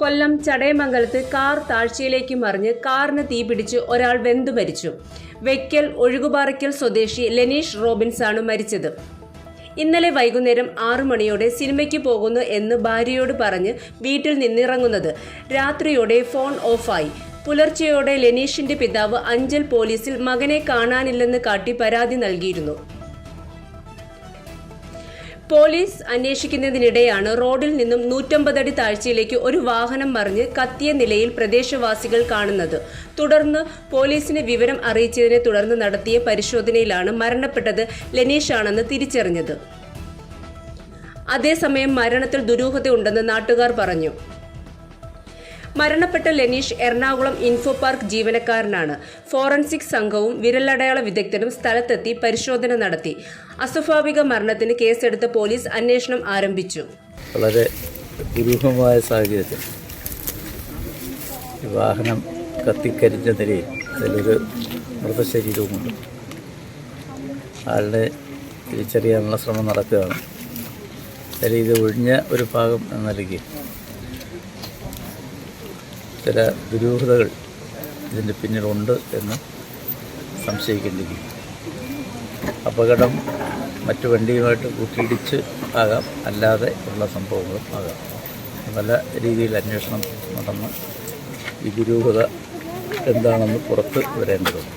കൊല്ലം ചടയമംഗലത്ത് car താഴ്ചയിലേക്ക് മറിഞ്ഞ് കാറിന് തീപിടിച്ച് ഒരാൾ വെന്തു മരിച്ചു. വെക്കൽ ഒഴുകുപാറയ്ക്കൽ സ്വദേശി ലെനീഷ് ആണ് മരിച്ചത്. ഇന്നലെ വൈകുന്നേരം ആറു മണിയോടെ സിനിമയ്ക്ക് പോകുന്നു എന്ന് ഭാര്യയോട് പറഞ്ഞ് വീട്ടിൽ നിന്നിറങ്ങുന്നത്. രാത്രിയോടെ ഫോൺ ഓഫായി. പുലർച്ചെയോടെ ലെനീഷിന്റെ പിതാവ് അഞ്ചൽ പോലീസിൽ മകനെ കാണാനില്ലെന്ന് കാട്ടി പരാതി നൽകിയിരുന്നു. പോലീസ് അന്വേഷിക്കുന്നതിനിടെയാണ് റോഡിൽ നിന്നും നൂറ്റമ്പതടി താഴ്ചയിലേക്ക് ഒരു വാഹനം മറിഞ്ഞ് കത്തിയ നിലയിൽ പ്രദേശവാസികൾ കാണുന്നത്. തുടർന്ന് പോലീസിനെ വിവരം അറിയിച്ചതിനെ തുടർന്ന് നടത്തിയ പരിശോധനയിലാണ് മരണപ്പെട്ടത് ലനീഷാണെന്ന് തിരിച്ചറിഞ്ഞത്. അതേസമയം മരണത്തിൽ ദുരൂഹതയുണ്ടെന്ന് നാട്ടുകാർ പറഞ്ഞു. മരണപ്പെട്ട ലെനീഷ് എറണാകുളം ഇൻഫോ പാർക്ക് ജീവനക്കാരനാണ്. ഫോറൻസിക് സംഘവും വിരലടയാള വിദഗ്ധരും സ്ഥലത്തെത്തി പരിശോധന നടത്തി. അസ്വാഭാവിക മരണത്തിന് കേസെടുത്ത പോലീസ് അന്വേഷണം ആരംഭിച്ചു. വളരെ ദുരൂഹമായ സാഹചര്യത്തിൽ വാഹനം കത്തിക്കരിഞ്ഞ നിലയിൽ അതിലൊരു മൃതശരീരവുമുണ്ട്. ആളുടെ തിരിച്ചറിയാനുള്ള ശ്രമം നടക്കുകയാണ്. അതിൽ ഇത് ഒഴിഞ്ഞ ഒരു ഭാഗം എന്ന നിലയ്ക്ക് ചില ദുരൂഹതകൾ ഇതിന്റെ പിന്നിലുണ്ട് എന്ന് സംശയിക്കേണ്ടിരിക്കും അപകടം മറ്റു വണ്ടിയുമായിട്ട് കൂട്ടിയിടിച്ച് ആകാം അല്ലാതെ ഉള്ള സംഭവങ്ങളും ആകാം. നല്ല രീതിയിൽ അന്വേഷണം നടന്ന് ഈ ദുരൂഹത എന്താണെന്ന് പുറത്ത് വരേണ്ടതുണ്ട്.